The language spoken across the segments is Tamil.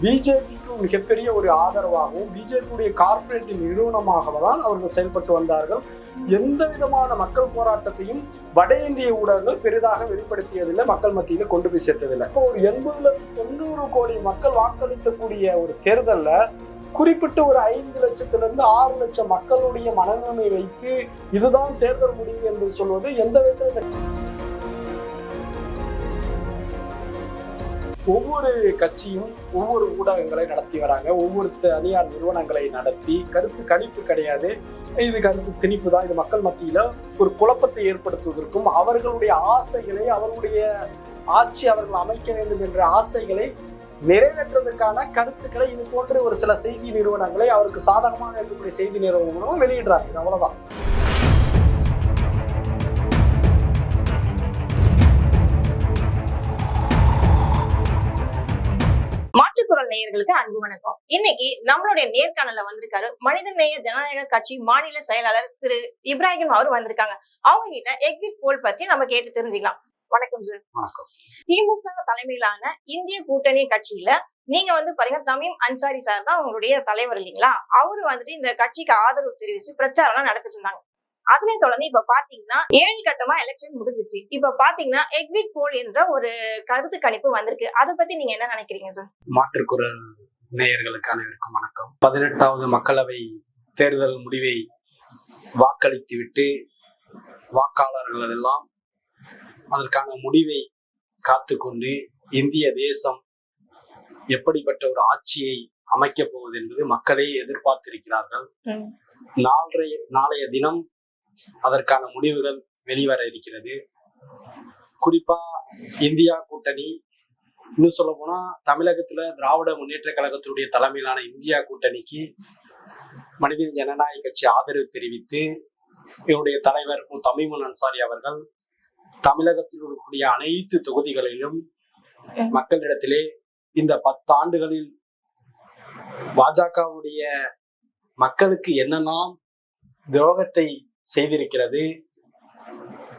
பிஜேபிக்கு மிகப்பெரிய ஒரு ஆதரவாகவும் பிஜேபியுடைய கார்ப்பரேட் நிறுவனமாக தான் அவர்கள் செயல்பட்டு வந்தார்கள். எந்த விதமான மக்கள் போராட்டத்தையும் வட இந்திய ஊடகங்கள் பெரிதாக வெளிப்படுத்தியதில்லை மக்கள் மத்தியில் கொண்டு போய் சேர்த்ததில்லை. இப்போ ஒரு எண்பதுல தொண்ணூறு கோடி மக்கள் வாக்களிக்கக்கூடிய ஒரு தேர்தலில் குறிப்பிட்ட ஒரு ஐந்து லட்சத்திலிருந்து ஆறு லட்சம் மக்களுடைய மனநிலைமை வைத்து இதுதான் தேர்தல் முடிவு என்று சொல்வது எந்த விதத்தில் ஒவ்வொரு கட்சியும் ஒவ்வொரு ஊடகங்களை நடத்தி வராங்க. ஒவ்வொரு தனியார் நிறுவனங்களை நடத்தி கருத்து கணிப்பு கிடையாது. இது கருத்து திணிப்பு தான். இது மக்கள் மத்தியில ஒரு குழப்பத்தை ஏற்படுத்துவதற்கும் அவர்களுடைய ஆசைகளை அவர்களுடைய ஆட்சி அவர்கள் அமைக்க வேண்டும் என்ற ஆசைகளை நிறைவேற்றுவதற்கான கருத்துக்களை இது போன்ற ஒரு சில செய்தி நிறுவனங்களை அவருக்கு சாதகமாக இருக்கக்கூடிய செய்தி நிறுவனங்களும் வெளியிடுறாங்க. இது அவ்வளவுதான். நேயர்களுக்கு அன்பு வணக்கம். இன்னைக்கு நம்மளுடைய நேர்காணல வந்திருக்காரு மனிதநேய ஜனநாயக கட்சி மாநில செயலாளர் திரு இப்ராஹிம் அவர் வந்திருக்காங்க. அவங்க கிட்ட எக்ஸிட் போல் பத்தி நம்ம கேட்டு தெரிஞ்சுக்கலாம். வணக்கம் சார் திமுக தலைமையிலான இந்திய கூட்டணி கட்சியில நீங்க வந்து பாத்தீங்கன்னா தமீம் அன்சாரி சார் தான் உங்களுடைய தலைவர் இல்லைங்களா? அவரு வந்துட்டு இந்த கட்சிக்கு ஆதரவு தெரிவிச்சு பிரச்சாரம் நடத்திட்டு இருந்தாங்க. அதனை தொடர்ந்து இப்ப பாத்தீங்கன்னா ஏழு கட்டமா எலெக்ஷன் முடிஞ்சிச்சு இப்ப பாத்தீங்கன்னா எக்ஸிட் போல் என்ற ஒரு கருத்து கணிப்பு வந்திருக்கு. அதை பத்தி நீங்க என்ன நினைக்கிறீங்க சார் மாற்றுக்குரல் நேயர்களுக்கு அனைவருக்கும் வணக்கம். பதினெட்டாவது மக்களவை தேர்தல் முடிவை வாக்களித்துவிட்டு வாக்காளர்கள் எல்லாம் அதற்கான முடிவை காத்துக்கொண்டு இந்திய தேசம் எப்படிப்பட்ட ஒரு ஆட்சியை அமைக்கப் போவது என்பது மக்களே எதிர்பார்த்திருக்கிறார்கள். நாளைய நாளைய தினம் அதற்கான முடிவுகள் வெளிவர இருக்கிறது குறிப்பா இந்தியா கூட்டணி இன்னும் சொல்ல போனா தமிழகத்துல திராவிட முன்னேற்ற கழகத்தினுடைய தலைமையிலான இந்தியா கூட்டணிக்கு மனிதன் ஜனநாயக கட்சி ஆதரவு தெரிவித்து இவருடைய தலைவர் மு. தமிமுன் அன்சாரி அவர்கள் தமிழகத்தில் இருக்கக்கூடிய அனைத்து தொகுதிகளிலும் மக்களிடத்திலே இந்த பத்தாண்டுகளில் பாஜகவுடைய மக்களுக்கு என்னெல்லாம் துரோகத்தை செய்திருக்கிறது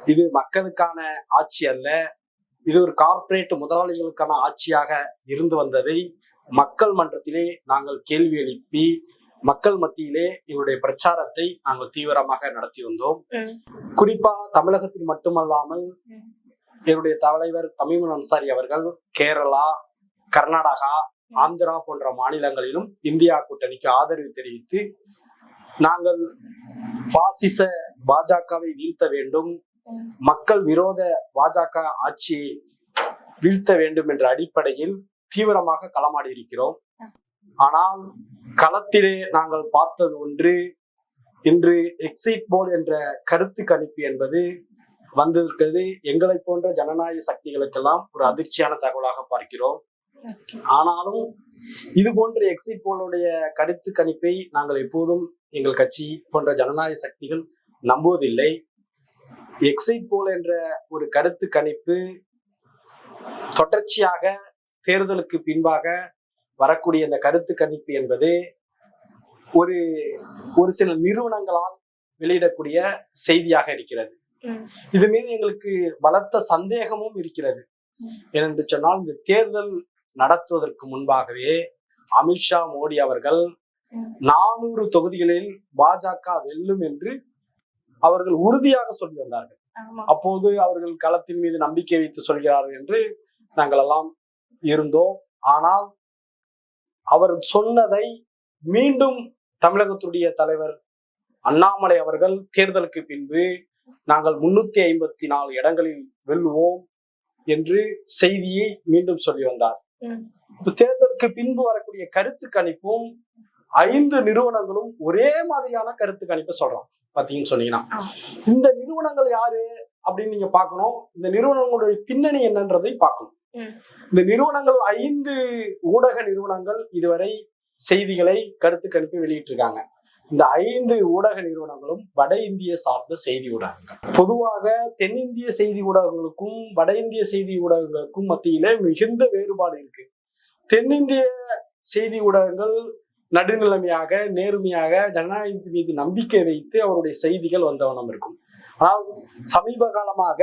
இது மக்களுக்கான ஆட்சி அல்ல இது ஒரு கார்ப்பரேட் முதலாளிகளுக்கான ஆட்சியாக இருந்து வந்ததை மக்கள் மன்றத்திலே நாங்கள் கேள்வி எழுப்பி மக்கள் மத்தியிலே இவருடைய பிரச்சாரத்தை நாங்கள் தீவிரமாக நடத்தி வந்தோம். குறிப்பா தமிழகத்தில் மட்டுமல்லாமல். இவருடைய தலைவர் தமிமுன் அன்சாரி அவர்கள் கேரளா கர்நாடகா ஆந்திரா போன்ற மாநிலங்களிலும் இந்தியா கூட்டணிக்கு ஆதரவு தெரிவித்து நாங்கள் பாசிச பாஜகவை வீழ்த்த வேண்டும். மக்கள் விரோத பாஜக ஆட்சியை வீழ்த்த வேண்டும் என்ற அடிப்படையில் தீவிரமாக களமாடி இருக்கிறோம். ஆனால் களத்திலே நாங்கள் பார்த்தது ஒன்று இன்று எக்ஸிட் போல் என்ற கருத்து கணிப்பு என்பது வந்திருக்கிறது. எங்களை போன்ற ஜனநாயக சக்திகளுக்கெல்லாம் ஒரு அதிர்ச்சியான தகவலாக பார்க்கிறோம். ஆனாலும் இது போன்ற எக்ஸிட் போலுடைய கருத்து கணிப்பை நாங்கள் எப்போதும் எங்கள் கட்சி போன்ற ஜனநாயக சக்திகள் நம்புவதில்லை எக்ஸிட் போல் என்ற ஒரு கருத்து கணிப்பு தொடர்ச்சியாக தேர்தலுக்கு பின்பாக வரக்கூடிய இந்த கருத்து கணிப்பு என்பது ஒரு ஒரு சில நிறுவனங்களால் வெளியிடக்கூடிய செய்தியாக இருக்கிறது. இது மீது எங்களுக்கு பலத்த சந்தேகமும் இருக்கிறது. ஏனென்று சொன்னால் இந்த தேர்தல் நடத்துவதற்கு முன்பாகவே அமித்ஷா மோடி அவர்கள். நானூறு தொகுதிகளில் பாஜக வெல்லும் என்று அவர்கள் உறுதியாக சொல்லி வந்தார்கள். அப்போது அவர்கள் களத்தின் மீது நம்பிக்கை வைத்து சொல்கிறார்கள் என்று நாங்கள் எல்லாம் இருந்தோம். ஆனால் அவர் சொன்னதை மீண்டும் தமிழகத்துடைய தலைவர் அண்ணாமலை அவர்கள் தேர்தலுக்கு பின்பு நாங்கள் முன்னூத்தி ஐம்பத்தி நாலு இடங்களில் வெல்லுவோம் என்று செய்தியை மீண்டும் சொல்லி வந்தார். தேர்தலுக்கு பின்பு வரக்கூடிய கருத்து கணிப்பும் ஐந்து நிறுவனங்களும் ஒரே மாதிரியான கருத்து கணிப்பை சொல்றான். பாத்தீங்கன்னு சொன்னீங்கன்னா. இந்த நிறுவனங்கள் யாரு? அப்படின்னு நீங்க பார்க்கணும். இந்த நிறுவனங்களுடைய பின்னணி என்னன்றதை பார்க்கணும். இந்த நிறுவனங்கள் ஐந்து ஊடக நிறுவனங்கள் இதுவரை செய்திகளை கருத்து கணிப்பு வெளியிட்டிருக்காங்க. இந்த ஐந்து ஊடக நிறுவனங்களும் வட இந்திய சார்ந்த செய்தி ஊடகங்கள். பொதுவாக தென்னிந்திய செய்தி ஊடகங்களுக்கும் வட இந்திய செய்தி ஊடகங்களுக்கும் மத்தியிலே மிகுந்த வேறுபாடு இருக்கு. தென்னிந்திய செய்தி ஊடகங்கள் நடுநிலைமையாக நேர்மையாக ஜனநாயகத்தின் மீது நம்பிக்கை வைத்து அவருடைய செய்திகள் வந்தவனம் இருக்கும். ஆனால் சமீப காலமாக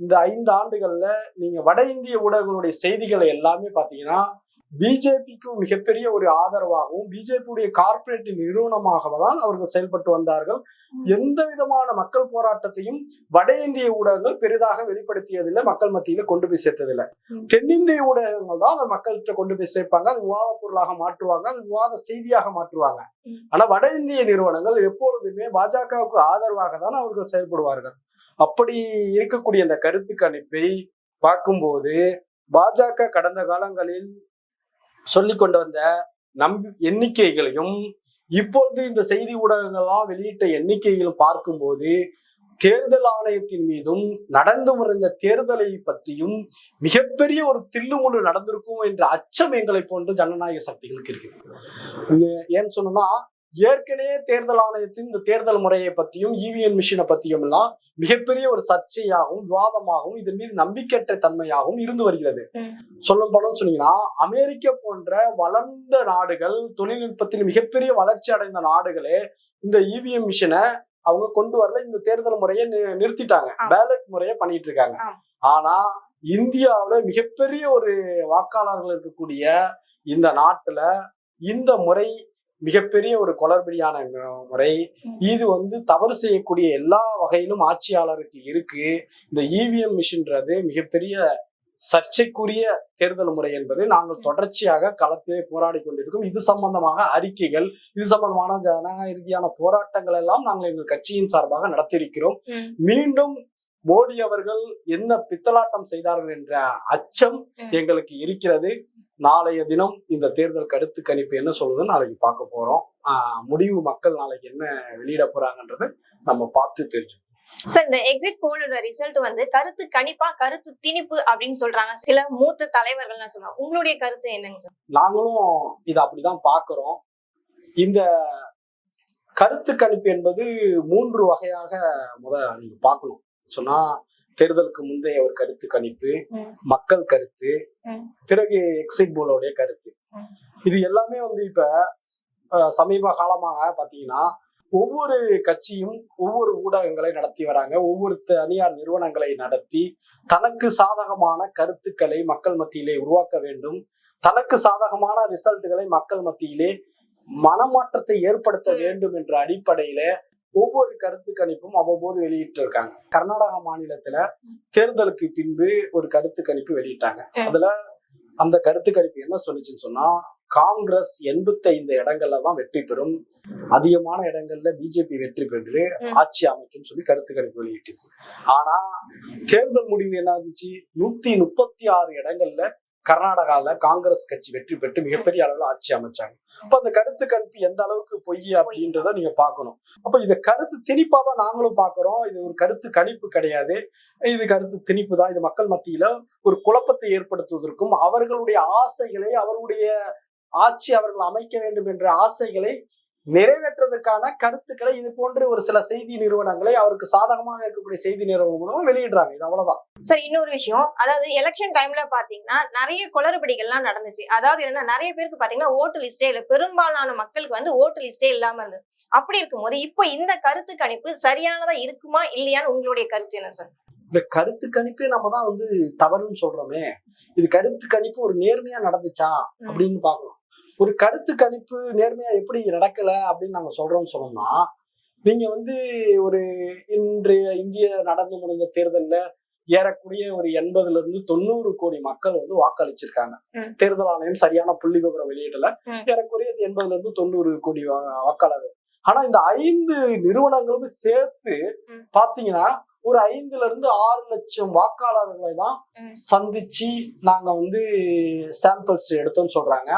இந்த ஐந்து ஆண்டுகள்ல நீங்க வட இந்திய ஊடகங்களுடைய செய்திகளை எல்லாமே பாத்தீங்கன்னா பிஜேபிக்கு மிகப்பெரிய ஒரு ஆதரவாகவும் பிஜேபியுடைய கார்ப்பரேட் நிறுவனமாக தான் அவர்கள் செயல்பட்டு வந்தார்கள். எந்த விதமான மக்கள் போராட்டத்தையும் வட இந்திய ஊடகங்கள் பெரிதாக வெளிப்படுத்தியதில்லை மக்கள் மத்தியில கொண்டு போய் சேர்த்ததில்லை. தென்னிந்திய ஊடகங்கள் தான் அதை மக்கள்கிட்ட கொண்டு போய் சேர்ப்பாங்க. அது விவாத பொருளாக மாற்றுவாங்க அது விவாத செய்தியாக மாற்றுவாங்க. ஆனா வட இந்திய நிறுவனங்கள் எப்பொழுதுமே பாஜகவுக்கு ஆதரவாக தான் அவர்கள் செயல்படுவார்கள். அப்படி இருக்கக்கூடிய அந்த கருத்து கணிப்பை பார்க்கும்போது பாஜக கடந்த காலங்களில் சொல்லி கொண்டு வந்த நம் எண்ணிக்கைகளையும் இப்பொழுது இந்த செய்தி ஊடகங்கள்லாம் வெளியிட்ட எண்ணிக்கைகளும் பார்க்கும்போது தேர்தல் ஆணையத்தின் மீதும் நடந்து முடிந்த தேர்தலை பற்றியும் மிகப்பெரிய ஒரு தில்லுமுழு நடந்திருக்கும் என்ற அச்சம் எங்களை போன்ற ஜனநாயக சக்திகளுக்கு இருக்குது. ஏன்னு சொன்னோம்னா ஏற்கனவே தேர்தல் ஆணையத்தின் இந்த தேர்தல் முறையை பற்றியும் இவிஎம் மிஷினை பற்றியும் எல்லாம் மிகப்பெரிய ஒரு சர்ச்சையாகவும் விவாதமாகவும் இதன் மீது நம்பிக்கையற்ற தன்மையாகவும் இருந்து வருகிறது. சொல்லும் படம் சொன்னீங்கன்னா அமெரிக்க போன்ற வளர்ந்த நாடுகள் தொழில்நுட்பத்தில் மிகப்பெரிய வளர்ச்சி அடைந்த நாடுகளே இந்த இவிஎம் மிஷினை அவங்க கொண்டு வரல இந்த தேர்தல் முறையை நி- நிறுத்திட்டாங்க. பேலட் முறையை பண்ணிட்டு இருக்காங்க. ஆனா இந்தியாவுல மிகப்பெரிய ஒரு வாக்காளர்கள் இருக்கக்கூடிய இந்த நாட்டுல இந்த முறை மிகப்பெரிய ஒரு குளறுபடியான முறை. இது வந்து தவறு செய்யக்கூடிய எல்லா வகையிலும் ஆட்சியாளருக்கு இருக்கு இந்த இவிஎம் மிஷின்றது மிகப்பெரிய சர்ச்சைக்குரிய தேர்தல் முறை என்பது நாங்கள் தொடர்ச்சியாக களத்திலே போராடி கொண்டிருக்கோம் இது சம்பந்தமாக அறிக்கைகள் இது சம்பந்தமான ஜனநாயக ரீதியான போராட்டங்கள் எல்லாம் நாங்கள் எங்கள் கட்சியின் சார்பாக நடத்தியிருக்கிறோம். மீண்டும் மோடி அவர்கள் என்ன பித்தலாட்டம் செய்தார்கள் என்ற அச்சம். எங்களுக்கு இருக்கிறது நாளைய தினம் இந்த தேர்தல் கருத்து கணிப்பு என்ன சொல்லுதுன்னு நாளைக்கு பார்க்க போறோம். முடிவு மக்கள் நாளைக்கு என்ன வெளியிட போறாங்கன்றதை நம்ம பார்த்து தெரிஞ்சு சார் இந்த எக்ஸிட் போலோட ரிசல்ட் வந்து கருத்து கணிப்பா கருத்து திணிப்பு அப்படின்னு சொல்றாங்க. சில மூத்த தலைவர்கள்லாம் சொல்றாங்க உங்களுடைய கருத்து என்னங்க சார்? நாங்களும் இதை அப்படிதான் பார்க்கிறோம். இந்த கருத்து கணிப்பு என்பது மூன்று வகையாக முத நீங்க பார்க்கணும். சொன்னா தேர்தலுக்கு முந்தைய ஒரு கருத்து கணிப்பு. மக்கள் கருத்து. பிறகு எக்ஸிட் போலோடைய கருத்து. இது எல்லாமே வந்து இப்ப சமீப காலமாக பாத்தீங்கன்னா ஒவ்வொரு கட்சியும் ஒவ்வொரு ஊடகங்களை நடத்தி வராங்க ஒவ்வொரு தனியார் நிறுவனங்களை நடத்தி தனக்கு சாதகமான கருத்துக்களை மக்கள் மத்தியிலே உருவாக்க வேண்டும் தனக்கு சாதகமான ரிசல்ட்டுகளை மக்கள் மத்தியிலே மனமாற்றத்தை ஏற்படுத்த. வேண்டும் என்ற அடிப்படையில ஒவ்வொரு கருத்து கணிப்பும் அவ்வப்போது வெளியிட்டு இருக்காங்க. கர்நாடகா மாநிலத்துல தேர்தலுக்கு பின்பு ஒரு கருத்து கணிப்பு வெளியிட்டாங்க. அதுல அந்த கருத்து கணிப்பு என்ன சொல்லுச்சுன்னு சொன்னா காங்கிரஸ் எண்பத்தைந்து இடங்கள்ல தான் வெற்றி பெறும். அதிகமான இடங்கள்ல பிஜேபி வெற்றி பெற்று. ஆட்சி அமைக்கும் சொல்லி கருத்து கணிப்பு வெளியிட்டுச்சு. ஆனா தேர்தல் முடிவு என்ன இருந்துச்சு நூத்தி முப்பத்தி ஆறு இடங்கள்ல கர்நாடகால காங்கிரஸ் கட்சி வெற்றி பெற்று மிகப்பெரிய அளவுல ஆட்சி அமைச்சாங்க. அப்ப அந்த கருத்து கணிப்பு எந்த அளவுக்கு பொய் அப்படின்றத நீங்க பார்க்கணும். அப்ப இது கருத்து திணிப்பா தான் நாங்களும் பார்க்குறோம். இது ஒரு கருத்து கணிப்பு கிடையாது. இது கருத்து திணிப்பு தான். இது மக்கள் மத்தியில ஒரு குழப்பத்தை ஏற்படுத்துவதற்கும் அவர்களுடைய ஆசைகளை அவர்களுடைய ஆட்சி அவர்கள் அமைக்க வேண்டும் என்ற ஆசைகளை நிறைவேற்றுவதற்கான கருத்துக்களை இது போன்ற ஒரு சில செய்தி நிறுவனங்களை அவருக்கு சாதகமாக இருக்கக்கூடிய செய்தி நிறுவனம் மூலமா வெளியிடுறாங்க. இது அவ்வளவுதான். சார் இன்னொரு விஷயம். அதாவது எலெக்ஷன் டைம்ல பாத்தீங்கன்னா நிறைய குளறுபடிகள்லாம் நடந்துச்சு. அதாவது என்னன்னா நிறைய பேருக்கு பாத்தீங்கன்னா ஓட்டு லிஸ்டே இல்ல. பெரும்பாலான மக்களுக்கு வந்து ஓட்டு லிஸ்டே இல்லாம இருந்தது. அப்படி இருக்கும்போது இப்போ இந்த கருத்து கணிப்பு சரியானதா இருக்குமா இல்லையான்னு உங்களுடைய கருத்து என்ன சார்? இந்த கருத்து கணிப்பே நம்ம தான் வந்து தவறுன்னு சொல்றோமே. இது கருத்து கணிப்பு ஒரு நேர்மையா நடந்துச்சா? அப்படின்னு பார்க்கணும். ஒரு கருத்து கணிப்பு நேர்மையா எப்படி நடக்கல அப்படின்னு நாங்க சொல்றோம்னு சொன்னோம்னா நீங்க வந்து ஒரு இன்றைய இந்திய நடந்து முடிந்த தேர்தல்ல ஏறக்கூடிய ஒரு எண்பதுல இருந்து தொண்ணூறு கோடி மக்கள் வந்து வாக்களிச்சிருக்காங்க. தேர்தல் ஆணையம் சரியான புள்ளி விவரம் வெளியிடல. ஏறக்குறைய எண்பதுல இருந்து தொண்ணூறு கோடி வாக்காளர்கள் ஆனா இந்த ஐந்து நிறுவனங்களும் சேர்த்து. பாத்தீங்கன்னா ஒரு ஐந்துல இருந்து ஆறு லட்சம் வாக்காளர்களை தான். சந்திச்சு நாங்க வந்து சாம்பிள்ஸ் எடுத்தோம்னு சொல்றாங்க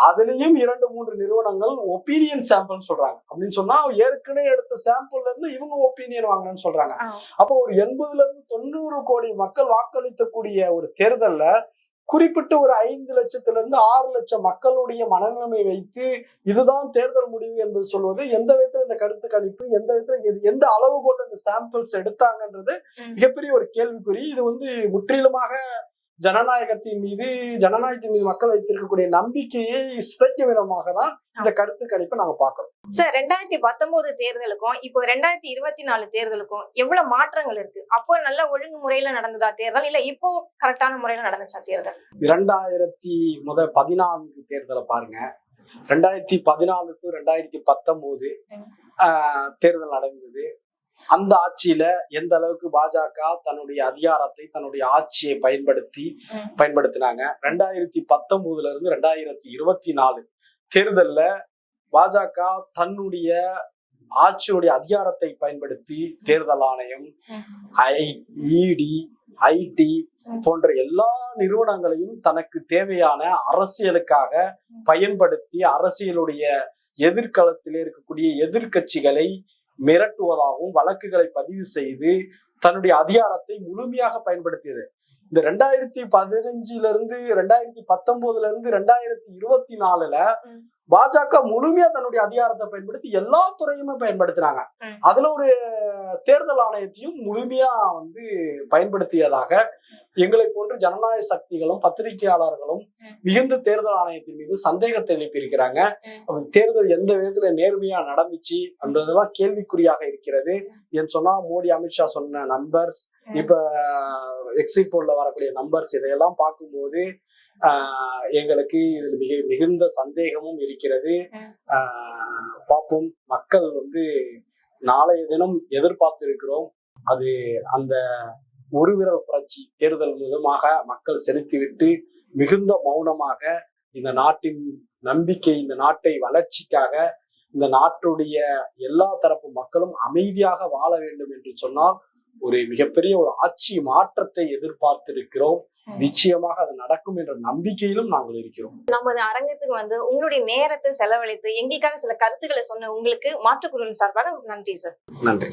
அதுலயும் இரண்டு மூன்று நிறுவனங்கள் ஒப்பீனியன் சாம்பிள் சொல்றாங்க அப்படின்னு சொன்னா ஏற்கனவே எடுத்த சாம்பிள்ல இருந்து இவங்க ஒப்பீனியன் வாங்கினேன்னு சொல்றாங்க. அப்போ ஒரு எண்பதுல இருந்து தொண்ணூறு கோடி மக்கள் வாக்களிக்கக்கூடிய ஒரு தேர்தல்ல குறிப்பிட்ட ஒரு ஐந்து லட்சத்துல இருந்து ஆறு லட்சம் மக்களுடைய மனநிலைமை வைத்து இதுதான் தேர்தல் முடிவு என்பது சொல்வது எந்த விதத்துல இந்த கருத்து கணிப்பு எந்த விதத்துல எந்த அளவு கொண்டு இந்த சாம்பிள்ஸ் எடுத்தாங்கன்றது. மிகப்பெரிய ஒரு கேள்விக்குறி இது வந்து முற்றிலுமாக ஜனநாயகத்தின் மீது ஜனநாயகத்தின் மீது மக்கள் வைத்திருக்கக்கூடிய நம்பிக்கையை சிதைக்கும் விதமாக தான் இந்த கருத்து கணிப்பை நாங்க பார்க்கிறோம். சார் ரெண்டாயிரத்தி பத்தொன்பது தேர்தலுக்கும் இப்போ ரெண்டாயிரத்தி இருபத்தி நாலு தேர்தலுக்கும் எவ்வளவு மாற்றங்கள் இருக்கு? அப்போ நல்ல ஒழுங்குமுறையில நடந்ததா தேர்தல்? இல்ல இப்போ கரெக்டான முறையில நடந்துச்சா தேர்தல்? இரண்டாயிரத்தி முத பதினான்கு தேர்தலை பாருங்க. ரெண்டாயிரத்தி பதினாலு டு ரெண்டாயிரத்தி பத்தொன்பது தேர்தல் நடந்தது. அந்த ஆட்சியில எந்த அளவுக்கு பாஜக தன்னுடைய அதிகாரத்தை தன்னுடைய ஆட்சியை பயன்படுத்தி. பயன்படுத்தினாங்க ரெண்டாயிரத்தி பத்தொன்பதுல இருந்து ரெண்டாயிரத்தி இருபத்தி நாலு தேர்தல்ல பாஜக தன்னுடைய ஆட்சியுடைய அதிகாரத்தை பயன்படுத்தி தேர்தல் ஆணையம். இடி ஐடி. போன்ற எல்லா நிறுவனங்களையும் தனக்கு தேவையான அரசியலுக்காக பயன்படுத்தி அரசியலுடைய எதிர்காலத்திலே இருக்கக்கூடிய எதிர்க்கட்சிகளை மிரட்டுவதாகவும் வழக்குகளை பதிவு செய்து தன்னுடைய அதிகாரத்தை முழுமையாக பயன்படுத்தியது. இந்த ரெண்டாயிரத்தி பதினஞ்சுல இருந்து ரெண்டாயிரத்தி பத்தொன்பதுல இருந்து ரெண்டாயிரத்தி இருபத்தி நாலுல பாஜக முழுமையா தன்னுடைய அதிகாரத்தை பயன்படுத்தி எல்லா துறையுமே பயன்படுத்தினாங்க ம். அதுல ஒரு தேர்தல் ஆணையத்தையும் முழுமையா வந்து பயன்படுத்தியதாக எங்களை போன்ற ஜனநாயக சக்திகளும் பத்திரிகையாளர்களும். மிகுந்த தேர்தல் ஆணையத்தின் மீது சந்தேகத்தை எழுப்பியிருக்கிறாங்க தேர்தல் எந்த விதத்துல நேர்மையா நடந்துச்சு என்றதெல்லாம் கேள்விக்குறியாக இருக்கிறது என் சொன்னா மோடி அமித்ஷா சொன்ன நம்பர்ஸ். இப்ப எக்ஸிட் போல்ல வரக்கூடிய நம்பர்ஸ் இதையெல்லாம் பார்க்கும்போது எங்களுக்கு இதில் மிக மிகுந்த சந்தேகமும் இருக்கிறது. பார்ப்போம். மக்கள் வந்து நாளைய தினம் எதிர்பார்த்து இருக்கிறோம் அது அந்த ஒரு விரல் புரட்சி தேர்தல் மூலமாக மக்கள் செலுத்திவிட்டு மிகுந்த மௌனமாக இந்த நாட்டின் நம்பிக்கை இந்த நாட்டை வளர்ச்சிக்காக இந்த நாட்டுடைய எல்லா தரப்பு மக்களும் அமைதியாக வாழ வேண்டும் என்று சொன்னால் ஒரு மிகப்பெரிய ஒரு ஆட்சி மாற்றத்தை எதிர்பார்த்திருக்கிறோம். நிச்சயமாக அது நடக்கும் என்ற நம்பிக்கையிலும் நாங்கள் இருக்கிறோம். நமது அரங்கத்துக்கு வந்து உங்களுடைய நேரத்தை செலவழித்து எங்களுக்காக சில கருத்துக்களை சொன்ன உங்களுக்கு மாற்றுக்குரல் சார்பாக நன்றி சார். நன்றி.